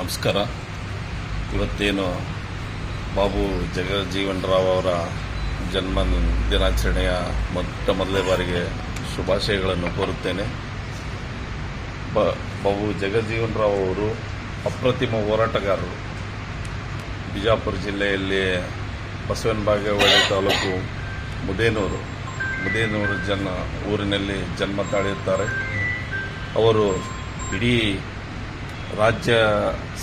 ನಮಸ್ಕಾರ. ಇವತ್ತೇನು ಬಾಬು ಜಗಜೀವನ್ ರಾವ್ ಅವರ ಜನ್ಮ ದಿನಾಚರಣೆಯ ಮೊಟ್ಟ ಮೊದಲೇ ಬಾರಿಗೆ ಶುಭಾಶಯಗಳನ್ನು ಕೋರುತ್ತೇನೆ. ಬ, ಬಾಬು ಜಗಜೀವನ್ ರಾವ್ ಅವರು ಅಪ್ರತಿಮ ಹೋರಾಟಗಾರರು. ಬಿಜಾಪುರ ಜಿಲ್ಲೆಯಲ್ಲಿ ಬಸವನ ಬಾಗೇವಾಡಿ ತಾಲೂಕು ಮುದೇನೂರು. ಮುದೇನೂರು ಜನ ಊರಿನಲ್ಲಿ ಜನ್ಮ ತಾಳಿರುತ್ತಾರೆ. ಅವರು ಇಡೀ ರಾಜ್ಯ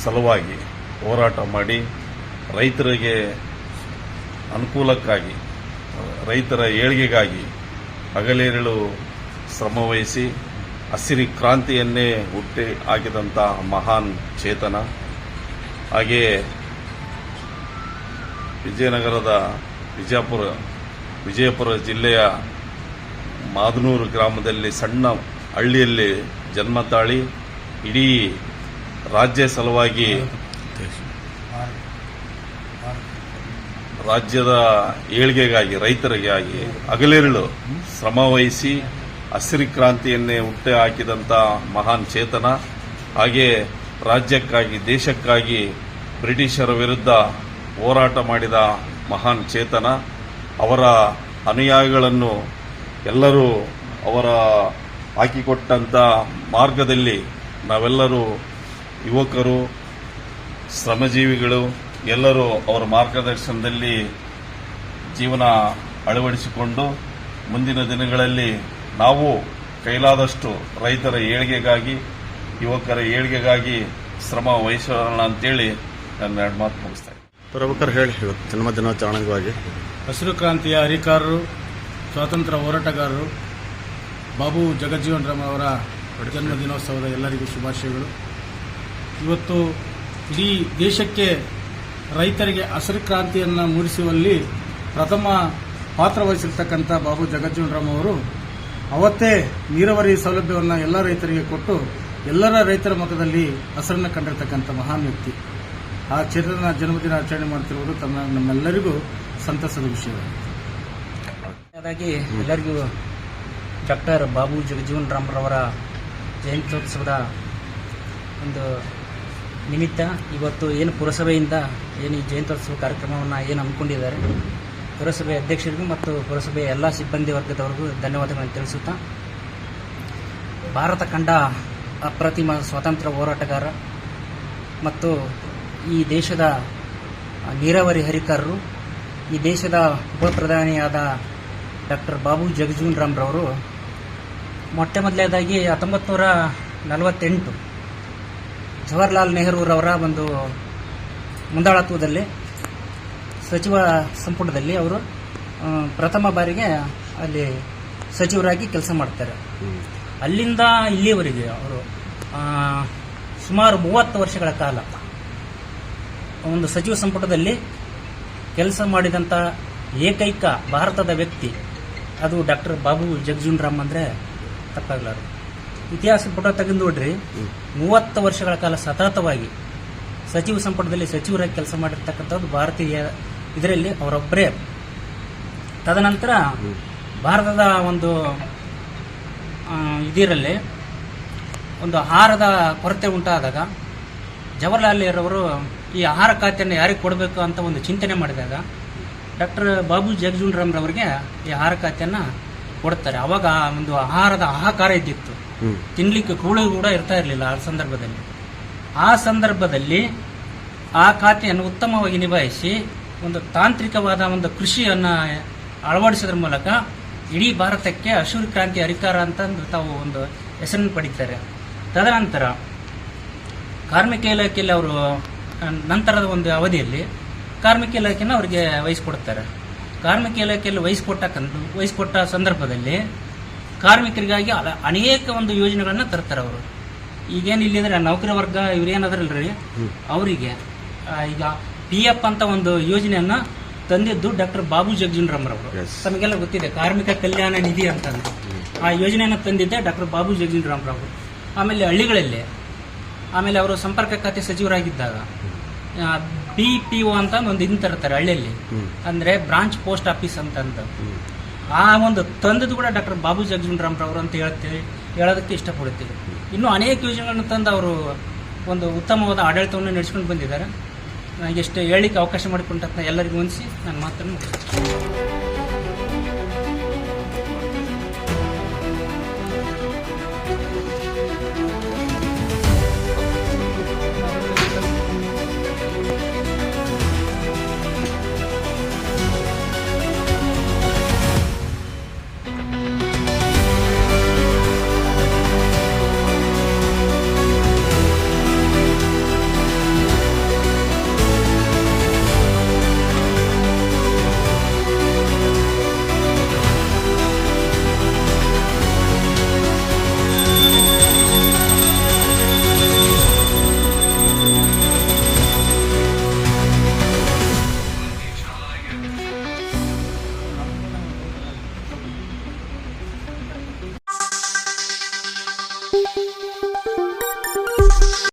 ಸಲುವಾಗಿ ಹೋರಾಟ ಮಾಡಿ ರೈತರಿಗೆ ಅನುಕೂಲಕ್ಕಾಗಿ, ರೈತರ ಏಳಿಗೆಗಾಗಿ ಹಗಲಿರುಳು ಶ್ರಮವಹಿಸಿ ಹಸಿರಿ ಕ್ರಾಂತಿಯನ್ನೇ ಹುಟ್ಟಿ ಹಾಕಿದಂಥ ಮಹಾನ್ ಚೇತನ. ಹಾಗೆಯೇ ವಿಜಯನಗರದ ವಿಜಯಪುರ ವಿಜಯಪುರ ಜಿಲ್ಲೆಯ ಮಾದನೂರು ಗ್ರಾಮದಲ್ಲಿ ಸಣ್ಣ ಹಳ್ಳಿಯಲ್ಲಿ ಜನ್ಮ ತಾಳಿ ಇಡೀ ರಾಜ್ಯ ಸಲುವಾಗಿ ರಾಜ್ಯದ ಏಳಿಗೆಗಾಗಿ, ರೈತರಿಗಾಗಿ ಹಗಲಿರುಳು ಶ್ರಮವಹಿಸಿ ಹಸಿರು ಕ್ರಾಂತಿಯನ್ನೇ ಹುಟ್ಟೆ ಹಾಕಿದಂಥ ಮಹಾನ್ ಚೇತನ, ಹಾಗೆ ರಾಜ್ಯಕ್ಕಾಗಿ, ದೇಶಕ್ಕಾಗಿ ಬ್ರಿಟಿಷರ ವಿರುದ್ಧ ಹೋರಾಟ ಮಾಡಿದ ಮಹಾನ್ ಚೇತನ, ಅವರ ಅನುಯಾಯಿಗಳನ್ನು ಎಲ್ಲರೂ ಅವರ ಹಾಕಿಕೊಟ್ಟಂಥ ಮಾರ್ಗದಲ್ಲಿ ನಾವೆಲ್ಲರೂ ಯುವಕರು ಶ್ರಮಜೀವಿಗಳು ಎಲ್ಲರೂ ಅವರ ಮಾರ್ಗದರ್ಶನದಲ್ಲಿ ಜೀವನ ಅಳವಡಿಸಿಕೊಂಡು ಮುಂದಿನ ದಿನಗಳಲ್ಲಿ ನಾವು ಕೈಲಾದಷ್ಟು ರೈತರ ಏಳಿಗೆಗಾಗಿ ಯುವಕರ ಏಳಿಗೆಗಾಗಿ ಶ್ರಮ ವಹಿಸೋಣ ಅಂತೇಳಿ ನನ್ನ ಎರಡು ಮಾತು ಮುಗಿಸ್ತಾ ಇದ್ದೀನಿ. ಪ್ರಭುಕರ್ ಹೇಳಿ ಹೇಳು ಜನ್ಮ ದಿನಾಚರಣೆಗಾಗಿ ಹಸಿರು ಕ್ರಾಂತಿಯ ಹರಿಕಾರರು ಸ್ವಾತಂತ್ರ್ಯ ಹೋರಾಟಗಾರರು ಬಾಬು ಜಗಜ್ಜೀವನ್ ರಾಮ್ ಅವರ ಜನ್ಮ ದಿನೋತ್ಸವದ ಎಲ್ಲರಿಗೂ ಶುಭಾಶಯಗಳು ಇವತ್ತು ಇಡೀ ದೇಶಕ್ಕೆ ರೈತರಿಗೆ ಹಸಿರು ಕ್ರಾಂತಿಯನ್ನು ಮೂಡಿಸುವಲ್ಲಿ ಪ್ರಥಮ ಪಾತ್ರ ವಹಿಸಿರ್ತಕ್ಕಂಥ ಬಾಬು ಜಗಜ್ಜೀವನರಾಮ್ ಅವರು, ಅವತ್ತೇ ನೀರಾವರಿ ಸೌಲಭ್ಯವನ್ನು ಎಲ್ಲ ರೈತರಿಗೆ ಕೊಟ್ಟು ಎಲ್ಲರ ರೈತರ ಮತದಲ್ಲಿ ಹಸರನ್ನು ಕಂಡಿರ್ತಕ್ಕಂಥ ಮಹಾನ್ ವ್ಯಕ್ತಿ. ಆ ಚೇತನ ಜನ್ಮದಿನ ಆಚರಣೆ ಮಾಡ್ತಿರುವುದು ತಮ್ಮ ನಮ್ಮೆಲ್ಲರಿಗೂ ಸಂತಸದ ವಿಷಯವಾಗಿದೆ. ಹಾಗಾಗಿ ಎಲ್ಲರಿಗೂ ಡಾಕ್ಟರ್ ಬಾಬು ಜಗಜೀವನ್ ರಾಮ್ರವರ ಜಯಂತ್ಯೋತ್ಸವದ ಒಂದು ನಿಮಿತ್ತ ಇವತ್ತು ಏನು ಪುರಸಭೆಯಿಂದ ಏನು ಈ ಜಯಂತ್ಯೋತ್ಸವ ಕಾರ್ಯಕ್ರಮವನ್ನು ಏನು ಹಮ್ಮಿಕೊಂಡಿದ್ದಾರೆ, ಪುರಸಭೆ ಅಧ್ಯಕ್ಷರಿಗೂ ಮತ್ತು ಪುರಸಭೆಯ ಎಲ್ಲ ಸಿಬ್ಬಂದಿ ವರ್ಗದವರಿಗೂ ಧನ್ಯವಾದಗಳನ್ನು ತಿಳಿಸುತ್ತಾ, ಭಾರತ ಕಂಡ ಅಪ್ರತಿಮ ಸ್ವಾತಂತ್ರ್ಯ ಹೋರಾಟಗಾರ ಮತ್ತು ಈ ದೇಶದ ನೀರಾವರಿ ಹರಿಕಾರರು, ಈ ದೇಶದ ಉಪ ಪ್ರಧಾನಿಯಾದ ಡಾಕ್ಟರ್ ಬಾಬು ಜಗಜೀವನ್ ರಾಮ್ರವರು ಮೊಟ್ಟ ಮೊದಲನೇದಾಗಿ ಹತ್ತೊಂಬತ್ತು ನೂರ ನಲವತ್ತೆಂಟು ಜವಾಹರ್ಲಾಲ್ ನೆಹರೂರವರ ಒಂದು ಮುಂದಾಳತ್ವದಲ್ಲಿ, ಸಚಿವ ಸಂಪುಟದಲ್ಲಿ ಅವರು ಪ್ರಥಮ ಬಾರಿಗೆ ಅಲ್ಲಿ ಸಚಿವರಾಗಿ ಕೆಲಸ ಮಾಡ್ತಾರೆ. ಅಲ್ಲಿಂದ ಇಲ್ಲಿಯವರೆಗೆ ಅವರು ಸುಮಾರು ಮೂವತ್ತು ವರ್ಷಗಳ ಕಾಲ ಒಂದು ಸಚಿವ ಸಂಪುಟದಲ್ಲಿ ಕೆಲಸ ಮಾಡಿದಂಥ ಏಕೈಕ ಭಾರತದ ವ್ಯಕ್ತಿ, ಅದು ಡಾಕ್ಟರ್ ಬಾಬು ಜಗಜೀವನ್ ರಾಮ್ ಅಂದರೆ ತಪ್ಪಾಗಲಾರದು. ಇತಿಹಾಸ ಪುಟ ತೆಗೆದು ನೋಡ್ರಿ. ಮೂವತ್ತು ವರ್ಷಗಳ ಕಾಲ ಸತತವಾಗಿ ಸಚಿವ ಸಂಪುಟದಲ್ಲಿ ಸಚಿವರಾಗಿ ಕೆಲಸ ಮಾಡಿರ್ತಕ್ಕಂಥದ್ದು ಭಾರತೀಯ ಇದರಲ್ಲಿ ಅವರೊಬ್ಬರೇ. ತದನಂತರ ಭಾರತದ ಒಂದು ಇದಿರಲ್ಲಿ ಒಂದು ಆಹಾರದ ಕೊರತೆ ಉಂಟಾದಾಗ ಜವಾಹರ್ಲಾಲ್ ಅವರು ಈ ಆಹಾರ ಖಾತೆಯನ್ನು ಯಾರಿಗೆ ಕೊಡಬೇಕು ಅಂತ ಒಂದು ಚಿಂತನೆ ಮಾಡಿದಾಗ ಡಾಕ್ಟರ್ ಬಾಬು ಜಗಜೂನ್ ರಾಮ್ರವರಿಗೆ ಈ ಆಹಾರ ಖಾತೆಯನ್ನು ಕೊಡ್ತಾರೆ. ಅವಾಗ ಒಂದು ಆಹಾರದ ಆಹಾಕಾರ ಇದ್ದಿತ್ತು. ತಿನ್ಲಿಕ್ಕೆ ಕೂಳು ಕೂಡ ಇರ್ತಾ ಇರಲಿಲ್ಲ ಆ ಸಂದರ್ಭದಲ್ಲಿ. ಆ ಸಂದರ್ಭದಲ್ಲಿ ಆ ಖಾತೆಯನ್ನು ಉತ್ತಮವಾಗಿ ನಿಭಾಯಿಸಿ ಒಂದು ತಾಂತ್ರಿಕವಾದ ಒಂದು ಕೃಷಿಯನ್ನು ಅಳವಡಿಸೋದ್ರ ಮೂಲಕ ಇಡೀ ಭಾರತಕ್ಕೆ ಹಸಿರು ಕ್ರಾಂತಿ ಅಧಿಕಾರ ಅಂತಂದು ತಾವು ಒಂದು ಹೆಸರನ್ನು ಪಡಿತಾರೆ. ತದನಂತರ ಕಾರ್ಮಿಕ ಇಲಾಖೆಯಲ್ಲಿ ಅವರು, ನಂತರದ ಒಂದು ಅವಧಿಯಲ್ಲಿ ಕಾರ್ಮಿಕ ಇಲಾಖೆನ ಅವರಿಗೆ ವಹಿಸಿಕೊಡ್ತಾರೆ. ಕಾರ್ಮಿಕ ಇಲಾಖೆಯಲ್ಲಿ ವಹಿಸಿಕೊಟ್ಟ ವಹಿಸಿಕೊಟ್ಟ ಸಂದರ್ಭದಲ್ಲಿ ಕಾರ್ಮಿಕರಿಗಾಗಿ ಅಲ- ಅನೇಕ ಒಂದು ಯೋಜನೆಗಳನ್ನು ತರ್ತಾರೆ ಅವರು. ಈಗೇನು ಇಲ್ಲಿ ಅಂದ್ರೆ ನೌಕರಿ ವರ್ಗ ಇವ್ರೇನದ್ರಲ್ರಿ? ಅವರಿಗೆ ಈಗ ಪಿ ಎಫ್ ಅಂತ ಒಂದು ಯೋಜನೆಯನ್ನ ತಂದಿದ್ದು ಡಾಕ್ಟರ್ ಬಾಬು ಜಗಜೀನ್ರಾಮ್ರವರು. ತಮಗೆಲ್ಲ ಗೊತ್ತಿದೆ ಕಾರ್ಮಿಕ ಕಲ್ಯಾಣ ನಿಧಿ ಅಂತಂದು. ಆ ಯೋಜನೆಯನ್ನು ತಂದಿದ್ದೆ ಡಾಕ್ಟರ್ ಬಾಬು ಜಗಜೀನ್ರಾಮ್ರವರು ಆಮೇಲೆ ಹಳ್ಳಿಗಳಲ್ಲಿ ಆಮೇಲೆ ಅವರು ಸಂಪರ್ಕ ಖಾತೆ ಸಚಿವರಾಗಿದ್ದಾಗ ಬಿ ಪಿ ಒ ಅಂತ ಒಂದು ಇದನ್ನ ತರ್ತಾರೆ ಹಳ್ಳಿಯಲ್ಲಿ. ಅಂದ್ರೆ ಬ್ರಾಂಚ್ ಪೋಸ್ಟ್ ಆಫೀಸ್ ಅಂತಂದು. ಆ ಒಂದು ತಂದದ್ದು ಕೂಡ ಡಾಕ್ಟರ್ ಬಾಬು ಜಗಜೀವನರಾಮ್ರವರು ಅಂತ ಹೇಳ್ತೀವಿ, ಹೇಳೋದಕ್ಕೆ ಇಷ್ಟಪಡುತ್ತೀವಿ. ಇನ್ನೂ ಅನೇಕ ಯೋಜನೆಗಳನ್ನು ತಂದು ಅವರು ಒಂದು ಉತ್ತಮವಾದ ಆಡಳಿತವನ್ನು ನಡೆಸ್ಕೊಂಡು ಬಂದಿದ್ದಾರೆ. ನನಗೆ ಎಷ್ಟು ಹೇಳಲಿಕ್ಕೆ ಅವಕಾಶ ಮಾಡಿಕೊಂಡ ಎಲ್ಲರಿಗೂ ಹೊಂದಿಸಿ ನಾನು ಮಾತನ್ನು